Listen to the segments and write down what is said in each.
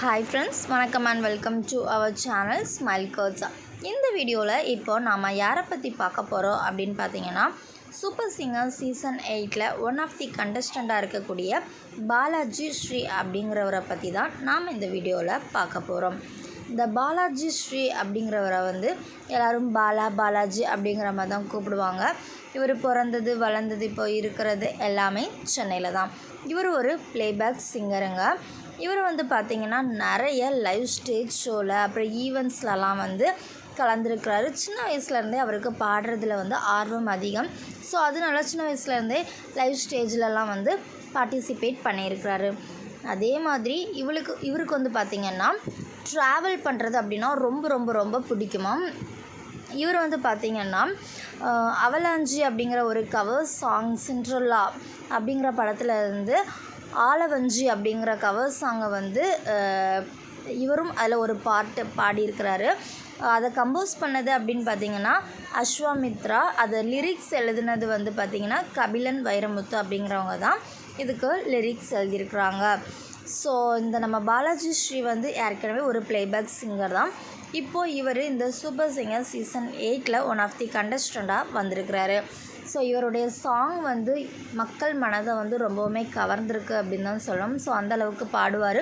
Hi friends வணக்கம் and welcome to our channel smile கர்ட்ஸா இந்த வீடியோவில் இப்போ நாம் யாரை பற்றி பார்க்க போகிறோம் அப்படின்னு பார்த்தீங்கன்னா சூப்பர் சிங்கர் சீசன் எயிட்டில் ஒன் ஆஃப் தி கண்டஸ்டண்ட்டாக இருக்கக்கூடிய பாலாஜி ஸ்ரீ அப்படிங்கிறவரை பற்றி தான் நாம் இந்த வீடியோவில் பார்க்க போகிறோம் இந்த பாலாஜி ஸ்ரீ அப்படிங்கிறவரை வந்து எல்லோரும் பாலா பாலாஜி அப்படிங்கிற மாதிரி தான் கூப்பிடுவாங்க. இவர் பிறந்தது வளர்ந்தது இப்போ இருக்கிறது எல்லாமே சென்னையில் தான். இவர் ஒரு ப்ளேபேக் சிங்கருங்க இவர் வந்து பார்த்திங்கன்னா நிறைய லைவ் ஸ்டேஜ் ஷோவில் அப்புறம் ஈவெண்ட்ஸ்லலாம் வந்து கலந்துருக்கிறாரு. சின்ன வயசுலேருந்தே அவருக்கு பாடுறதுல வந்து ஆர்வம் அதிகம். ஸோ அதனால சின்ன வயசுலேருந்தே லைவ் ஸ்டேஜ்லலாம் வந்து பார்ட்டிசிபேட் பண்ணியிருக்கிறாரு. அதே மாதிரி இவளுக்கு இவருக்கு வந்து பார்த்திங்கன்னா ட்ராவல் பண்ணுறது அப்படின்னா ரொம்ப ரொம்ப ரொம்ப பிடிக்குமா? இவர் வந்து பார்த்திங்கன்னா அவலாஞ்சி அப்படிங்கிற ஒரு கவர் சாங் சிண்ட்ரல்லா அப்படிங்கிற படத்தில் இருந்து ஆலவஞ்சி அப்படிங்கிற கவர் சாங்கை வந்து இவரும் அதில் ஒரு பாட்டு பாடியிருக்கிறாரு. அதை கம்போஸ் பண்ணது அப்படின்னு பார்த்தீங்கன்னா அஸ்வாமித்ரா. அதை லிரிக்ஸ் எழுதுனது வந்து பார்த்திங்கன்னா கபிலன் வைரமுத்து அப்படிங்கிறவங்க தான். இதுக்கு லிரிக்ஸ் எழுதியிருக்கிறாங்க. ஸோ இந்த நம்ம பாலாஜி ஸ்ரீ வந்து ஏற்கனவே ஒரு ப்ளேபேக் சிங்கர் தான். இப்போது இவர் இந்த சூப்பர் சிங்கர் சீசன் எயிட்டில் ஒன் ஆஃப் தி கண்டஸ்டண்ட்டாக வந்திருக்கிறாரு. ஸோ இவருடைய சாங் வந்து மக்கள் மனதை வந்து ரொம்பவுமே கவர்ந்துருக்கு அப்படின்னு தான் சொல்லணும். ஸோ அந்த அளவுக்கு பாடுவார்.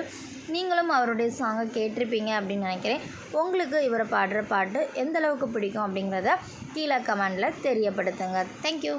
நீங்களும் அவருடைய சாங்கை கேட்டிருப்பீங்க அப்படின்னு நினைக்கிறேன். உங்களுக்கு இவரை பாடுற பாட்டு எந்தளவுக்கு பிடிக்கும் அப்படிங்கிறத கீழே கமெண்டில் தெரியப்படுத்துங்க. தேங்க்யூ